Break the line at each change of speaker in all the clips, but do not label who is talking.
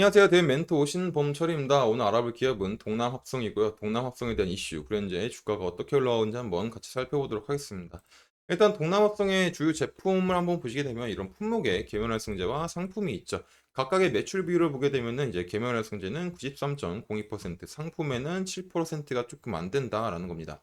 안녕하세요. 대인 멘토 신범철입니다. 오늘 알아볼 기업은 동남합성이고요. 동남합성에 대한 이슈, 그리고 현재 주가가 어떻게 올라오는지 한번 같이 살펴보도록 하겠습니다. 일단 동남합성의 주요 제품을 한번 보시게 되면 이런 품목에 계면활성제와 상품이 있죠. 각각의 매출 비율을 보게 되면은 이제 계면활성제는 93.02%, 상품에는 7%가 조금 안 된다라는 겁니다.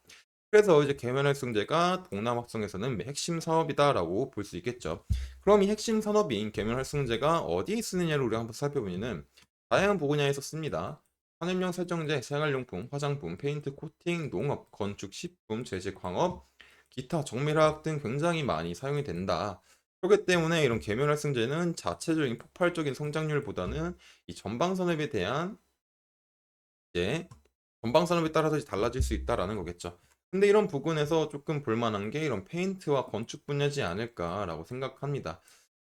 그래서 이제 계면활성제가 동남합성에서는 핵심 사업이다라고 볼 수 있겠죠. 그럼 이 핵심 산업인 계면활성제가 어디에 쓰느냐를 우리가 한번 살펴보면은 다양한 분야에서 씁니다. 산업용 세정제, 생활용품, 화장품, 페인트, 코팅, 농업, 건축, 식품, 제재, 광업, 기타, 정밀화학 등 굉장히 많이 사용이 된다. 그렇기 때문에 이런 계면활성제는 자체적인 폭발적인 성장률보다는 이 전방 산업에 대한 이제 전방 산업에 따라서 달라질 수 있다라는 거겠죠. 근데 이런 부분에서 조금 볼만한 게 이런 페인트와 건축 분야지 않을까라고 생각합니다.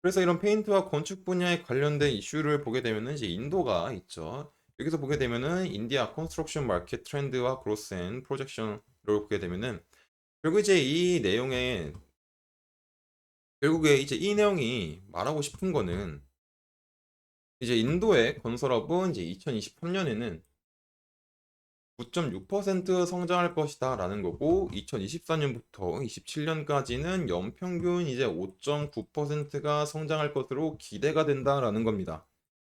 그래서 이런 페인트와 건축 분야에 관련된 이슈를 보게 되면은 이제 인도가 있죠. 여기서 보게 되면은 인디아 컨스트럭션 마켓 트렌드와 그로스 앤 프로젝션을 보게 되면은 결국 이제 이 내용에 결국에 이제 이 내용이 말하고 싶은 거는 이제 인도의 건설업은 이제 2023년에는 9.6% 성장할 것이다 라는 거고 2024년부터 27년까지는 연평균 이제 5.9%가 성장할 것으로 기대가 된다 라는 겁니다.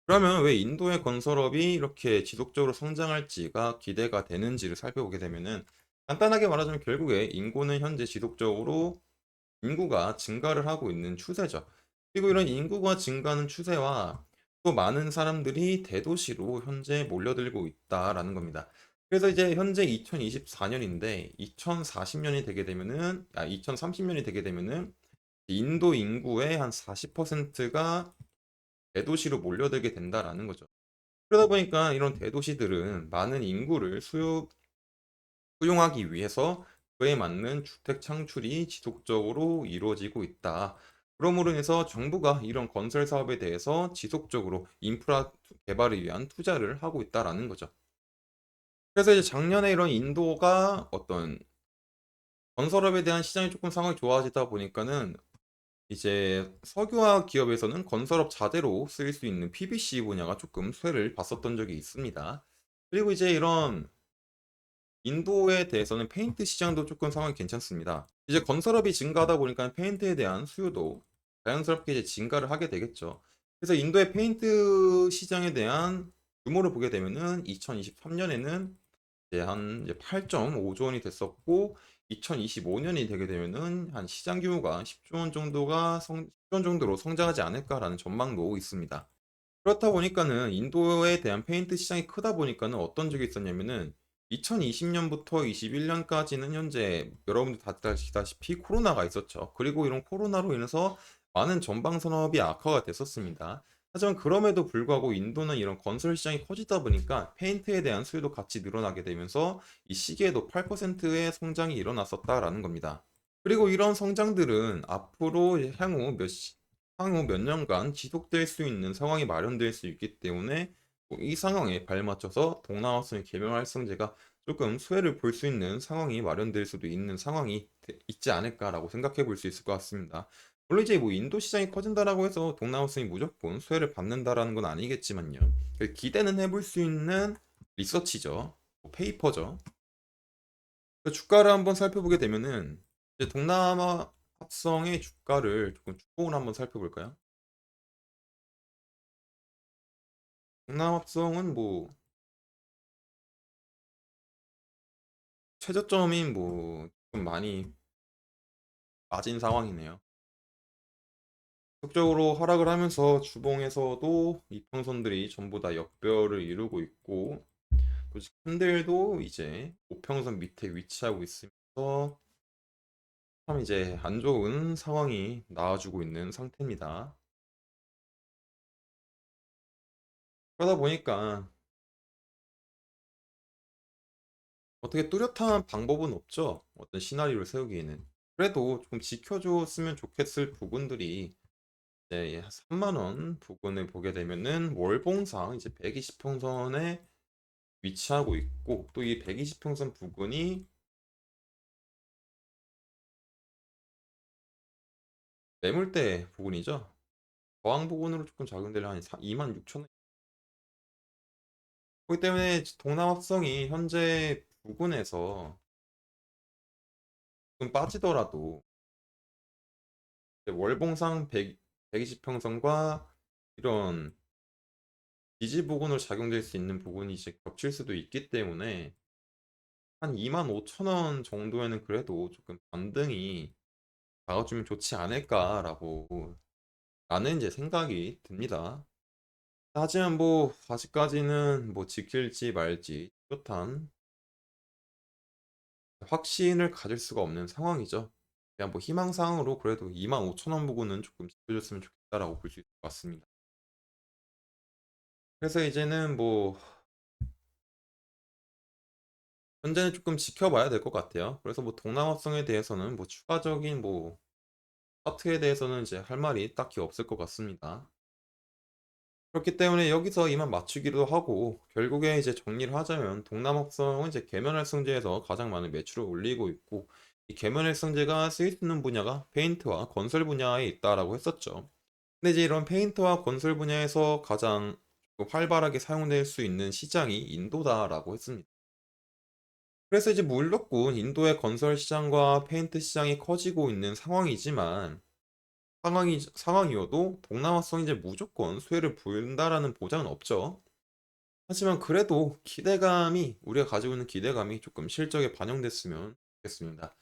그러면 왜 인도의 건설업이 이렇게 지속적으로 성장할지가 기대가 되는지를 살펴보게 되면은 간단하게 말하자면 결국에 인구는 현재 지속적으로 인구가 증가를 하고 있는 추세죠. 그리고 이런 인구가 증가하는 추세와 또 많은 사람들이 대도시로 현재 몰려들고 있다라는 겁니다. 그래서 이제 현재 2024년인데 2040년이 되게 되면은 아 2030년이 되게 되면은 인도 인구의 한 40%가 대도시로 몰려들게 된다라는 거죠. 그러다 보니까 이런 대도시들은 많은 인구를 수요, 수용하기 위해서 그에 맞는 주택 창출이 지속적으로 이루어지고 있다. 그러므로 인해서 정부가 이런 건설 사업에 대해서 지속적으로 인프라 개발을 위한 투자를 하고 있다라는 거죠. 그래서 이제 작년에 이런 인도가 어떤 건설업에 대한 시장이 조금 상황이 좋아지다 보니까는 이제 석유화학 기업에서는 건설업 자재로 쓰일 수 있는 PVC 분야가 조금 수혜를 봤었던 적이 있습니다. 그리고 이제 이런 인도에 대해서는 페인트 시장도 조금 상황이 괜찮습니다. 이제 건설업이 증가하다 보니까 페인트에 대한 수요도 자연스럽게 이제 증가를 하게 되겠죠. 그래서 인도의 페인트 시장에 대한 규모를 보게 되면은 2023년에는 이제 한 이제 8.5조 원이 됐었고 2025년이 되게 되면은 한 시장 규모가 10조 원 정도가 성, 10조 원 정도로 성장하지 않을까라는 전망도 있습니다. 그렇다 보니까는 인도에 대한 페인트 시장이 크다 보니까는 어떤 적이 있었냐면은 2020년부터 21년까지는 현재 여러분들 다들 아시다시피 코로나가 있었죠. 그리고 이런 코로나로 인해서 많은 전방 산업이 악화가 됐었습니다. 하지만 그럼에도 불구하고 인도는 이런 건설 시장이 커지다 보니까 페인트에 대한 수요도 같이 늘어나게 되면서 이 시기에도 8%의 성장이 일어났었다라는 겁니다. 그리고 이런 성장들은 앞으로 향후 몇, 시- 향후 몇 년간 지속될 수 있는 상황이 마련될 수 있기 때문에 이 상황에 발맞춰서 동남아성의 개별 활성제가 조금 수혜를 볼 수 있는 상황이 마련될 수도 있는 상황이 되- 있지 않을까라고 생각해 볼 수 있을 것 같습니다. 물론 이제 뭐 인도 시장이 커진다라고 해서 동남아성이 무조건 수혜를 받는다라는 건 아니겠지만요. 그 기대는 해볼 수 있는 리서치죠. 뭐 페이퍼죠. 그 주가를 한번 살펴보게 되면은 이제 동남아 합성의 주가를 조금 주봉을 한번 살펴볼까요? 동남아 합성은 뭐 최저점인 뭐 좀 많이 빠진 상황이네요. 적극적으로 하락을 하면서 주봉에서도 이평선들이 전부 다 역별을 이루고 있고 또 캔들도 이제 우평선 밑에 위치하고 있으면서 참 이제 안 좋은 상황이 나와주고 있는 상태입니다. 그러다 보니까 어떻게 뚜렷한 방법은 없죠. 어떤 시나리오를 세우기에는. 그래도 조금 지켜줬으면 좋겠을 부분들이 이제 3만 원 부분을 보게 되면은 월봉상 이제 120평선에 위치하고 있고 또 이 120평선 부근이 매물대 부분이죠. 저항 부분으로 조금 작용되려 한 2만 6천 원 그렇기 때문에 동남합성이 현재 부근에서 좀 빠지더라도 월봉상 100, 120평선과 이런 지지 부근으로 작용될 수 있는 부분이 이제 겹칠 수도 있기 때문에 한 25,000원 정도에는 그래도 조금 반등이 나와주면 좋지 않을까라고 라는 이제 생각이 듭니다. 하지만 뭐 아직까지는 뭐 지킬지 말지 뚜렷한 확신을 가질 수가 없는 상황이죠. 그냥 뭐 희망사항으로 그래도 25,000원 부분은 조금 지켜줬으면 좋겠다라고 볼 수 있을 것 같습니다. 그래서 이제는 뭐 현재는 조금 지켜봐야 될 것 같아요. 그래서 뭐 동남아성에 대해서는 뭐 추가적인 뭐 차트에 대해서는 이제 할 말이 딱히 없을 것 같습니다. 그렇기 때문에 여기서 이만 맞추기로 하고 결국에 이제 정리를 하자면 동남합성은 이제 계면활성제에서 가장 많은 매출을 올리고 있고 이 계면활성제가 쓰일 수 있는 분야가 페인트와 건설 분야에 있다라고 했었죠. 근데 이제 이런 페인트와 건설 분야에서 가장 활발하게 사용될 수 있는 시장이 인도다라고 했습니다. 그래서 이제 물렸군 인도의 건설 시장과 페인트 시장이 커지고 있는 상황이지만 상황이 상황이어도 동남아성이 이제 무조건 수혜를 보인다라는 보장은 없죠. 하지만 그래도 기대감이 우리가 가지고 있는 기대감이 조금 실적에 반영됐으면 좋겠습니다.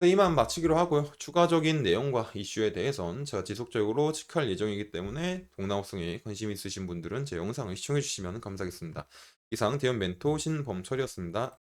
네, 이만 마치기로 하고요. 추가적인 내용과 이슈에 대해선 제가 지속적으로 체크할 예정이기 때문에 동남아성에 관심 있으신 분들은 제 영상을 시청해 주시면 감사하겠습니다. 이상 대현 멘토 신범철이었습니다.